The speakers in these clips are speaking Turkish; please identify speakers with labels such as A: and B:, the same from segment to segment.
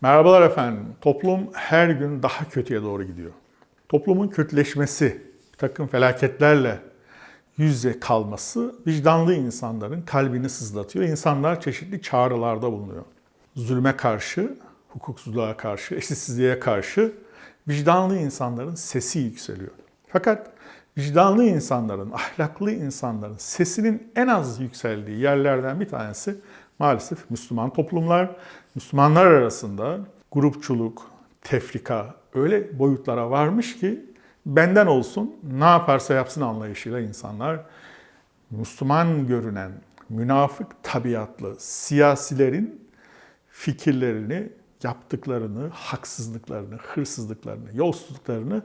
A: Merhabalar efendim. Toplum her gün daha kötüye doğru gidiyor. Toplumun kötüleşmesi, bir takım felaketlerle yüz yüze kalması vicdanlı insanların kalbini sızlatıyor. İnsanlar çeşitli çağrılarda bulunuyor. Zulme karşı, hukuksuzluğa karşı, eşitsizliğe karşı vicdanlı insanların sesi yükseliyor. Fakat vicdanlı insanların, ahlaklı insanların sesinin en az yükseldiği yerlerden bir tanesi maalesef Müslüman toplumlar. Müslümanlar arasında grupçuluk, tefrika öyle boyutlara varmış ki benden olsun ne yaparsa yapsın anlayışıyla insanlar Müslüman görünen münafık tabiatlı siyasilerin fikirlerini, yaptıklarını, haksızlıklarını, hırsızlıklarını, yolsuzluklarını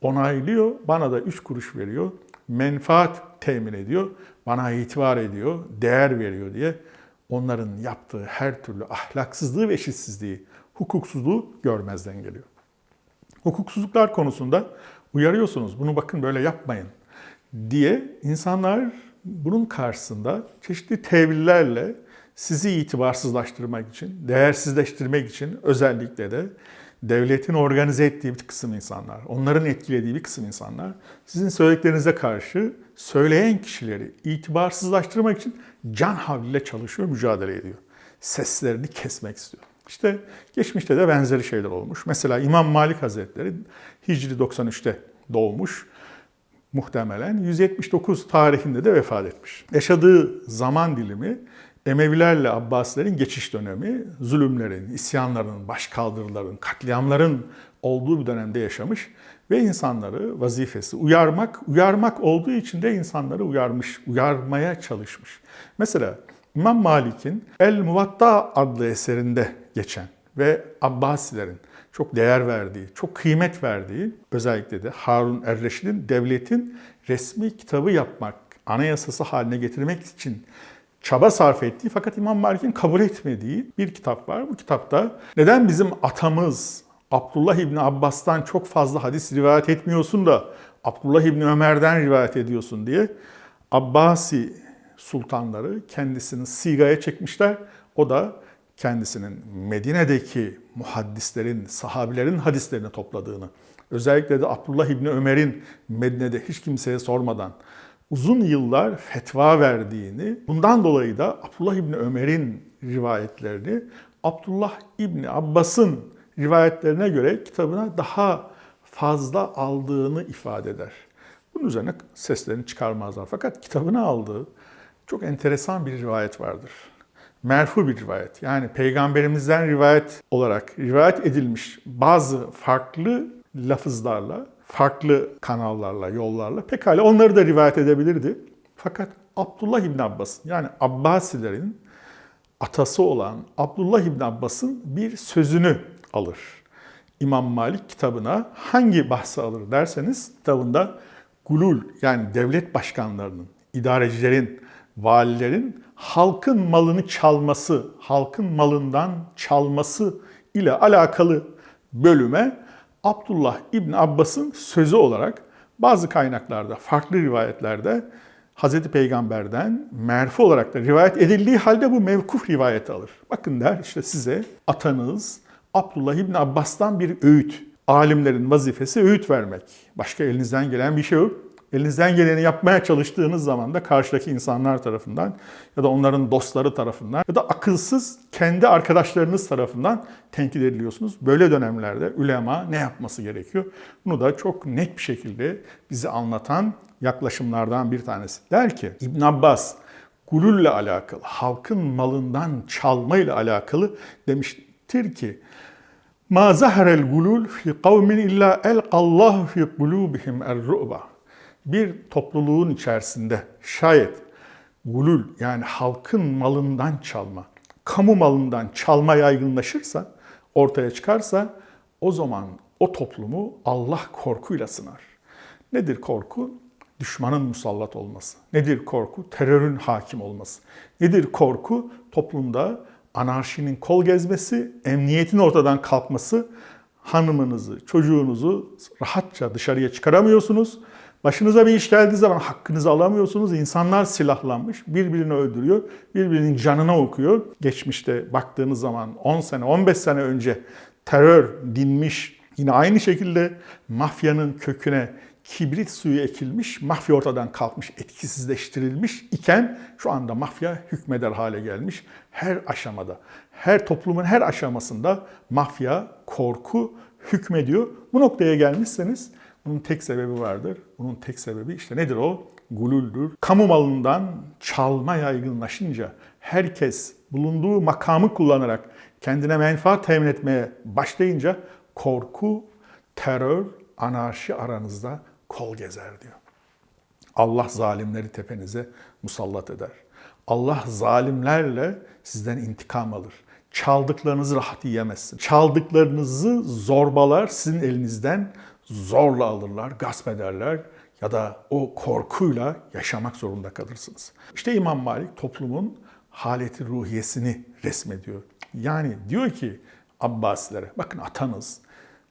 A: onaylıyor. Bana da üç kuruş veriyor. Menfaat temin ediyor. Bana itibar ediyor, değer veriyor diye onların yaptığı her türlü ahlaksızlığı ve eşitsizliği, hukuksuzluğu görmezden geliyor. Hukuksuzluklar konusunda uyarıyorsunuz. Bunu bakın böyle yapmayın diye insanlar bunun karşısında çeşitli tevillerle sizi itibarsızlaştırmak için, değersizleştirmek için özellikle de devletin organize ettiği bir kısım insanlar, onların etkilediği bir kısım insanlar sizin söylediklerinize karşı söyleyen kişileri itibarsızlaştırmak için can havliyle çalışıyor, mücadele ediyor. Seslerini kesmek istiyor. İşte geçmişte de benzeri şeyler olmuş. Mesela İmam Malik Hazretleri Hicri 93'te doğmuş. Muhtemelen 179 tarihinde de vefat etmiş. Yaşadığı zaman dilimi Emevilerle Abbasilerin geçiş dönemi, zulümlerin, isyanların, başkaldırıların, katliamların olduğu bir dönemde yaşamış ve insanları vazifesi uyarmak, uyarmak olduğu için de insanları uyarmış, uyarmaya çalışmış. Mesela İmam Malik'in El Muvatta adlı eserinde geçen ve Abbasilerin çok değer verdiği, çok kıymet verdiği özellikle de Harun Erreşid'in devletin resmi kitabı yapmak, anayasası haline getirmek için çaba sarf ettiği fakat İmam Malik'in kabul etmediği bir kitap var. Bu kitapta neden bizim atamız Abdullah İbni Abbas'tan çok fazla hadis rivayet etmiyorsun da Abdullah İbni Ömer'den rivayet ediyorsun diye Abbasi sultanları kendisini sigaya çekmişler. O da kendisinin Medine'deki muhaddislerin, sahabilerin hadislerini topladığını, özellikle de Abdullah İbni Ömer'in Medine'de hiç kimseye sormadan uzun yıllar fetva verdiğini, bundan dolayı da Abdullah İbni Ömer'in rivayetlerini Abdullah İbni Abbas'ın rivayetlerine göre kitabına daha fazla aldığını ifade eder. Bunun üzerine seslerini çıkarmazlar. Fakat kitabına aldığı çok enteresan bir rivayet vardır. Merfu bir rivayet. Yani peygamberimizden rivayet olarak rivayet edilmiş bazı farklı lafızlarla, farklı kanallarla, yollarla pekala onları da rivayet edebilirdi. Fakat Abdullah İbn Abbas'ın yani Abbasilerin atası olan Abdullah İbn Abbas'ın bir sözünü alır. İmam Malik kitabına hangi bahsi alır derseniz kitabında gulul yani devlet başkanlarının, idarecilerin, valilerin halkın malını çalması, halkın malından çalması ile alakalı bölüme Abdullah İbn Abbas'ın sözü olarak bazı kaynaklarda, farklı rivayetlerde Hz. Peygamber'den merfu olarak da rivayet edildiği halde bu mevkuf rivayet alır. Bakın der işte size atanız Abdullah İbn Abbas'tan bir öğüt. Alimlerin vazifesi öğüt vermek. Başka elinizden gelen bir şey yok. Elinizden geleni yapmaya çalıştığınız zaman da karşıdaki insanlar tarafından ya da onların dostları tarafından ya da akılsız kendi arkadaşlarınız tarafından tenkit ediliyorsunuz. Böyle dönemlerde ulema ne yapması gerekiyor? Bunu da çok net bir şekilde bize anlatan yaklaşımlardan bir tanesi. Der ki İbn Abbas gululle alakalı, halkın malından çalmayla alakalı demiştir ki Ma zahrel gulul fi kavmin illa elqallahu fi kulubihim er-ru'ba bir topluluğun içerisinde şayet gulül yani halkın malından çalma, kamu malından çalma yaygınlaşırsa, ortaya çıkarsa o zaman o toplumu Allah korkuyla sınar. Nedir korku? Düşmanın musallat olması. Nedir korku? Terörün hakim olması. Nedir korku? Toplumda anarşinin kol gezmesi, emniyetin ortadan kalkması, hanımınızı, çocuğunuzu rahatça dışarıya çıkaramıyorsunuz Başınıza bir iş geldiği zaman hakkınızı alamıyorsunuz. İnsanlar silahlanmış, birbirini öldürüyor, birbirinin canına okuyor. Geçmişte baktığınız zaman 10 sene, 15 sene önce terör dinmiş, yine aynı şekilde mafyanın köküne kibrit suyu ekilmiş, mafya ortadan kalkmış, etkisizleştirilmiş iken şu anda mafya hükmeder hale gelmiş. Her aşamada, her toplumun her aşamasında mafya, korku hükmediyor. Bu noktaya gelmişseniz bunun tek sebebi vardır. Bunun tek sebebi işte nedir o? Gululdür. Kamu malından çalma yaygınlaşınca herkes bulunduğu makamı kullanarak kendine menfaat temin etmeye başlayınca korku, terör, anarşi aranızda kol gezer diyor. Allah zalimleri tepenize musallat eder. Allah zalimlerle sizden intikam alır. Çaldıklarınızı rahat yiyemezsin. Çaldıklarınızı zorbalar sizin elinizden zorla alırlar, gasp ederler ya da o korkuyla yaşamak zorunda kalırsınız. İşte İmam Malik toplumun haleti ruhiyesini resmediyor. Yani diyor ki Abbasilere, bakın atanız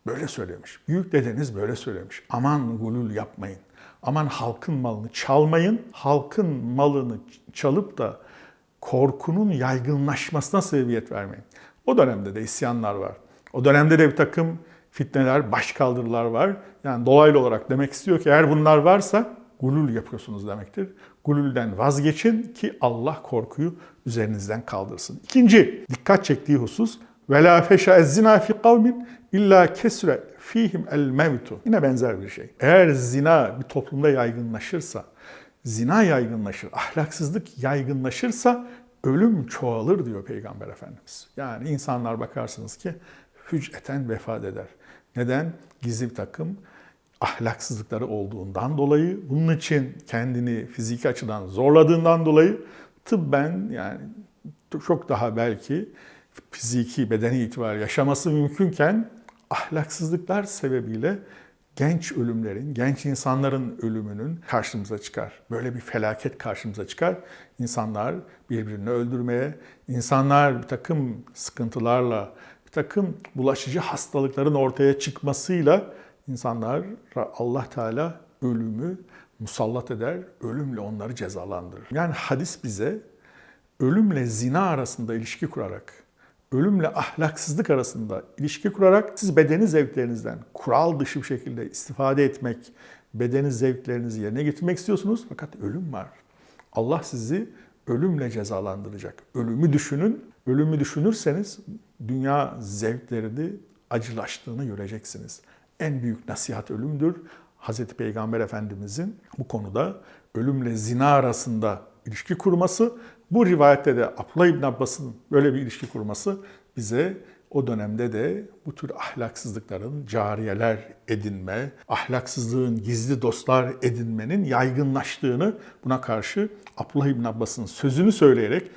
A: böyle söylemiş, büyük dedeniz böyle söylemiş. Aman gulul yapmayın, aman halkın malını çalmayın, halkın malını çalıp da korkunun yaygınlaşmasına sebebiyet vermeyin. O dönemde de isyanlar var. O dönemde de bir takım fitneler, başkaldırılar var. Yani dolaylı olarak demek istiyor ki eğer bunlar varsa gulul yapıyorsunuz demektir. Gulülden vazgeçin ki Allah korkuyu üzerinizden kaldırsın. İkinci dikkat çektiği husus la feşa zina fi kavmin illa kesre fihim el mevtu. Yine benzer bir şey. Eğer zina bir toplumda yaygınlaşırsa, zina yaygınlaşır, ahlaksızlık yaygınlaşırsa ölüm çoğalır diyor Peygamber Efendimiz. Yani insanlar bakarsınız ki hücreten vefat eder. Neden? Gizli bir takım ahlaksızlıkları olduğundan dolayı, bunun için kendini fiziki açıdan zorladığından dolayı tıbben yani çok daha belki fiziki, bedeni itibariyle yaşaması mümkünken ahlaksızlıklar sebebiyle genç ölümlerin, genç insanların ölümünün karşımıza çıkar. Böyle bir felaket karşımıza çıkar. İnsanlar birbirini öldürmeye, insanlar bir takım sıkıntılarla, takım bulaşıcı hastalıkların ortaya çıkmasıyla insanlar Allah Teala ölümü musallat eder, ölümle onları cezalandırır. Yani hadis bize ölümle zina arasında ilişki kurarak, ölümle ahlaksızlık arasında ilişki kurarak siz bedeni zevklerinizden kural dışı bir şekilde istifade etmek, bedeni zevklerinizi yerine getirmek istiyorsunuz fakat ölüm var. Allah sizi ölümle cezalandıracak. Ölümü düşünün. Ölümü düşünürseniz dünya zevklerini acılaştığını göreceksiniz. En büyük nasihat ölümdür. Hz. Peygamber Efendimizin bu konuda ölümle zina arasında ilişki kurması, bu rivayette de Abdullah İbn Abbas'ın böyle bir ilişki kurması bize o dönemde de bu tür ahlaksızlıkların cariyeler edinme, ahlaksızlığın gizli dostlar edinmenin yaygınlaştığını buna karşı Abdullah İbn Abbas'ın sözünü söyleyerek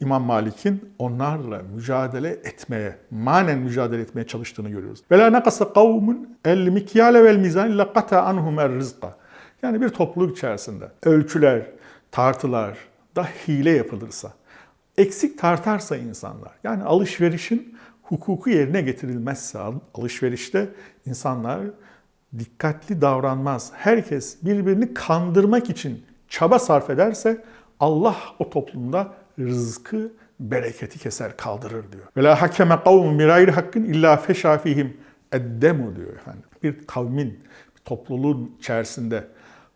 A: İmam Malik'in onlarla mücadele etmeye, manen mücadele etmeye çalıştığını görüyoruz. Ve la nakasa kavmun el mikyale vel mizan illa qata anhum er rizqa. Yani bir topluluk içerisinde ölçüler, tartılar da hile yapılırsa, eksik tartarsa insanlar, yani alışverişin hukuku yerine getirilmezse alışverişte insanlar dikkatli davranmaz. Herkes birbirini kandırmak için çaba sarf ederse Allah o toplumda rızkı, bereketi keser, kaldırır diyor. Ve la hakeme kavmun bir gayri hakkın illa feşa fihim eddemu diyor efendim. Bir kavmin, bir topluluğun içerisinde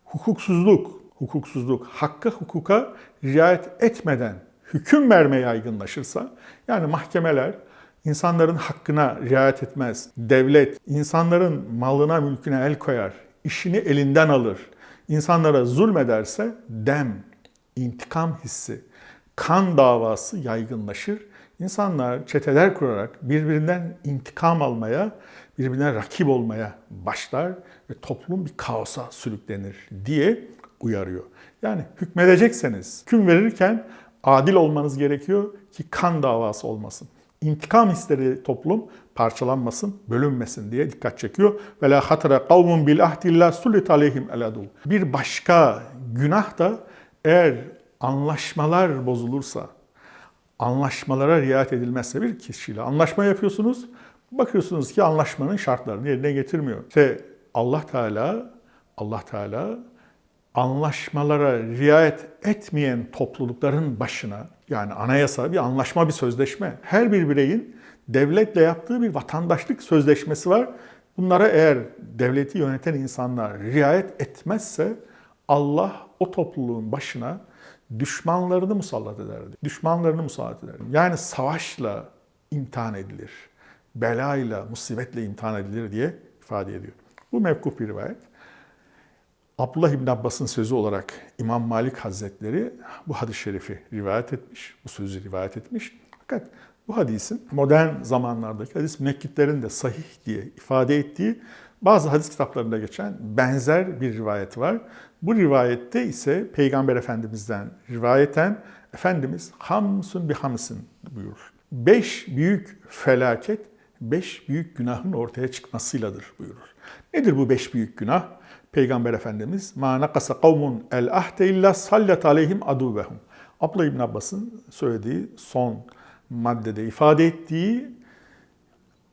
A: hukuksuzluk, hukuksuzluk, hakka hukuka riayet etmeden hüküm vermeye yaygınlaşırsa, yani mahkemeler insanların hakkına riayet etmez, devlet insanların malına mülküne el koyar, işini elinden alır, insanlara zulmederse dem, intikam hissi, kan davası yaygınlaşır. İnsanlar çeteler kurarak birbirinden intikam almaya, birbirine rakip olmaya başlar ve toplum bir kaosa sürüklenir diye uyarıyor. Yani hükmedecekseniz hüküm verirken adil olmanız gerekiyor ki kan davası olmasın. İntikam hisleri toplum parçalanmasın, bölünmesin diye dikkat çekiyor. Ve la hatara kavmun bil ahdillah sulit aleyhim eladul. Bir başka günah da eğer anlaşmalar bozulursa, anlaşmalara riayet edilmezse bir kişiyle anlaşma yapıyorsunuz. Bakıyorsunuz ki anlaşmanın şartlarını yerine getirmiyor. İşte Allah Teala Allah Teala anlaşmalara riayet etmeyen toplulukların başına yani anayasa bir anlaşma bir sözleşme. Her bir bireyin devletle yaptığı bir vatandaşlık sözleşmesi var. Bunlara eğer devleti yöneten insanlar riayet etmezse Allah o topluluğun başına düşmanlarını musallat ederdi. Düşmanlarını musallat ederdi. Yani savaşla imtihan edilir. Belayla, musibetle imtihan edilir diye ifade ediyor. Bu mevkuf bir rivayet. Abdullah İbn Abbas'ın sözü olarak İmam Malik Hazretleri bu hadis-i şerifi rivayet etmiş, bu sözü rivayet etmiş. Fakat bu hadisin modern zamanlardaki hadis münekkitlerin de sahih diye ifade ettiği bazı hadis kitaplarında geçen benzer bir rivayet var. Bu rivayette ise Peygamber Efendimiz'den rivayeten Efendimiz hamsun bir hamsın buyurur. Beş büyük felaket, beş büyük günahın ortaya çıkmasıyladır buyurur. Nedir bu beş büyük günah? Peygamber Efendimiz ma nakasa kavmun el ahde illa sallat aleyhim aduvehum. Abla İbn Abbas'ın söylediği son maddede ifade ettiği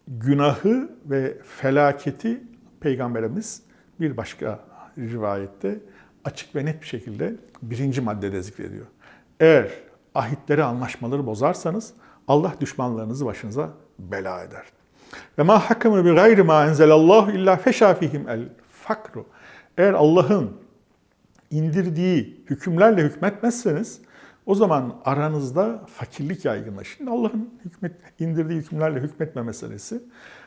A: günahı ve felaketi Peygamberimiz bir başka rivayette açık ve net bir şekilde birinci maddede zikrediyor. Eğer ahitleri, anlaşmaları bozarsanız Allah düşmanlarınızı başınıza bela eder. Ve ma hakeme bi gayri ma enzelallahu illa feşa fihim el fakru. Eğer Allah'ın indirdiği hükümlerle hükmetmezseniz o zaman aranızda fakirlik yaygınlaşır. Şimdi Allah'ın hükmet, indirdiği hükümlerle hükmetme meselesi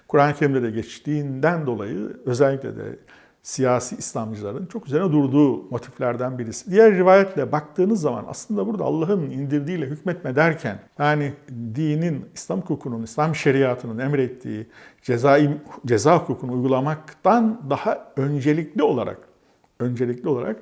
A: Kur'an-ı Kerim'de de geçtiğinden dolayı özellikle de siyasi İslamcıların çok üzerine durduğu motiflerden birisi. Diğer rivayetle baktığınız zaman aslında burada Allah'ın indirdiğiyle hükmetme derken yani dinin, İslam hukukunun, İslam şeriatının emrettiği ceza, ceza hukukunu uygulamaktan daha öncelikli olarak öncelikli olarak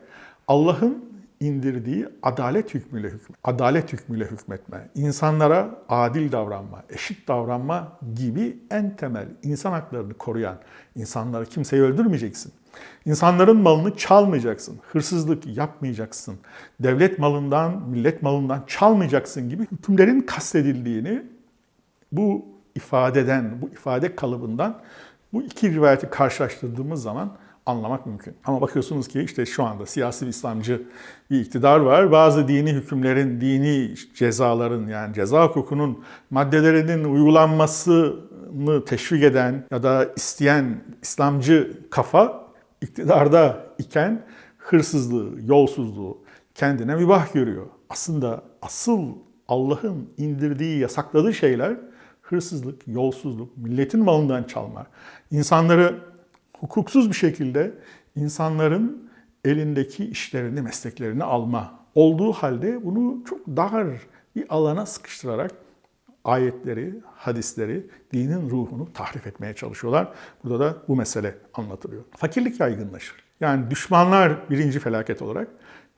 A: Allah'ın indirdiği adalet hükmüyle hükmet, adalet hükmüyle hükmetme, insanlara adil davranma, eşit davranma gibi en temel insan haklarını koruyan, insanları kimseyi öldürmeyeceksin. İnsanların malını çalmayacaksın, hırsızlık yapmayacaksın, devlet malından, millet malından çalmayacaksın gibi hükümlerin kastedildiğini bu ifadeden, bu ifade kalıbından bu iki rivayeti karşılaştırdığımız zaman anlamak mümkün. Ama bakıyorsunuz ki işte şu anda siyasi bir İslamcı bir iktidar var. Bazı dini hükümlerin, dini cezaların yani ceza hukukunun maddelerinin uygulanmasını teşvik eden ya da isteyen İslamcı kafa iktidarda iken hırsızlığı, yolsuzluğu kendine mübah görüyor. Aslında asıl Allah'ın indirdiği, yasakladığı şeyler hırsızlık, yolsuzluk, milletin malından çalma, insanları hukuksuz bir şekilde insanların elindeki işlerini, mesleklerini alma olduğu halde bunu çok dar bir alana sıkıştırarak ayetleri, hadisleri, dinin ruhunu tahrif etmeye çalışıyorlar. Burada da bu mesele anlatılıyor. Fakirlik yaygınlaşır. Yani düşmanlar birinci felaket olarak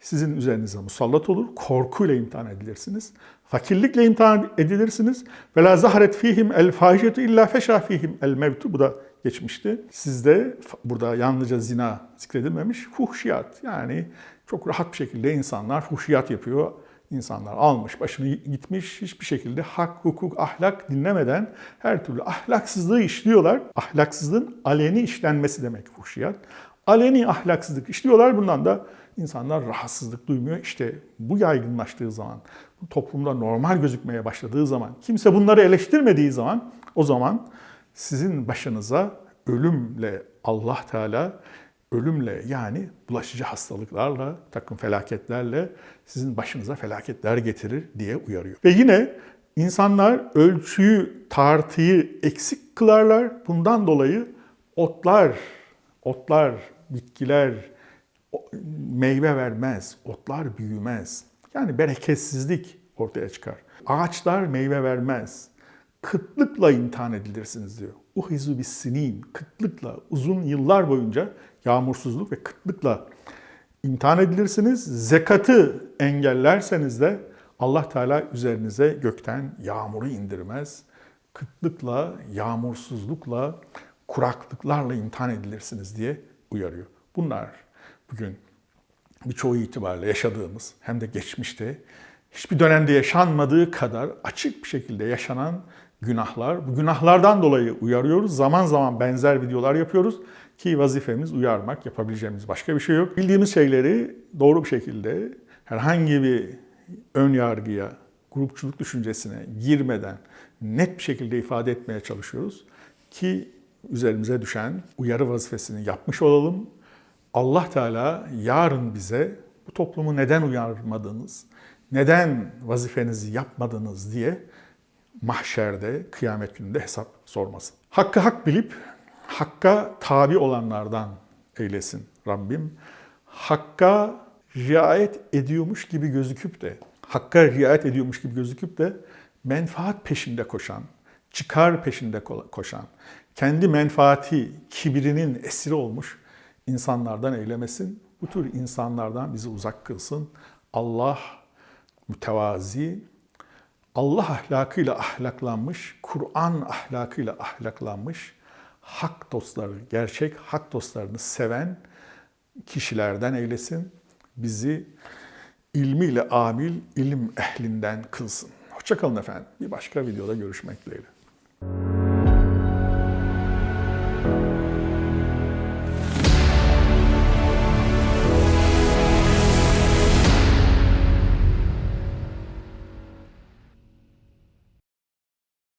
A: sizin üzerinize musallat olur. Korkuyla imtihan edilirsiniz. Fakirlikle imtihan edilirsiniz. Ve la zaharet fihim el fahişetu illa feşa fihim el mevtu. Bu da geçmişti. Sizde burada yalnızca zina zikredilmemiş, fuhşiyat. Yani çok rahat bir şekilde insanlar fuhşiyat yapıyor. İnsanlar almış, başını gitmiş, hiçbir şekilde hak, hukuk, ahlak dinlemeden her türlü ahlaksızlığı işliyorlar. Ahlaksızlığın aleni işlenmesi demek fuhşiyat. Aleni ahlaksızlık işliyorlar. Bundan da insanlar rahatsızlık duymuyor. İşte bu yaygınlaştığı zaman, bu toplumda normal gözükmeye başladığı zaman, kimse bunları eleştirmediği zaman o zaman sizin başınıza ölümle Allah Teala ölümle yani bulaşıcı hastalıklarla, takım felaketlerle sizin başınıza felaketler getirir diye uyarıyor. Ve yine insanlar ölçüyü, tartıyı eksik kılarlar. Bundan dolayı otlar, otlar, bitkiler meyve vermez, otlar büyümez. Yani bereketsizlik ortaya çıkar. Ağaçlar meyve vermez kıtlıkla imtihan edilirsiniz diyor. Uhizu bis sinin, kıtlıkla uzun yıllar boyunca yağmursuzluk ve kıtlıkla imtihan edilirsiniz. Zekatı engellerseniz de Allah Teala üzerinize gökten yağmuru indirmez. Kıtlıkla, yağmursuzlukla, kuraklıklarla imtihan edilirsiniz diye uyarıyor. Bunlar bugün birçoğu itibariyle yaşadığımız hem de geçmişte hiçbir dönemde yaşanmadığı kadar açık bir şekilde yaşanan günahlar. Bu günahlardan dolayı uyarıyoruz. Zaman zaman benzer videolar yapıyoruz. Ki vazifemiz uyarmak, yapabileceğimiz başka bir şey yok. Bildiğimiz şeyleri doğru bir şekilde herhangi bir ön yargıya, grupçuluk düşüncesine girmeden net bir şekilde ifade etmeye çalışıyoruz ki üzerimize düşen uyarı vazifesini yapmış olalım. Allah Teala yarın bize bu toplumu neden uyarmadınız, neden vazifenizi yapmadınız diye mahşerde, kıyamet gününde hesap sormasın. Hakkı hak bilip hakka tabi olanlardan eylesin Rabbim. Hakka riayet ediyormuş gibi gözüküp de, hakka riayet ediyormuş gibi gözüküp de menfaat peşinde koşan, çıkar peşinde koşan, kendi menfaati, kibirinin esiri olmuş insanlardan eylemesin. Bu tür insanlardan bizi uzak kılsın. Allah mütevazi, Allah ahlakıyla ahlaklanmış, Kur'an ahlakıyla ahlaklanmış, hak dostları, gerçek hak dostlarını seven kişilerden eylesin. Bizi ilmiyle amil, ilim ehlinden kılsın. Hoşçakalın efendim. Bir başka videoda görüşmek dileğiyle.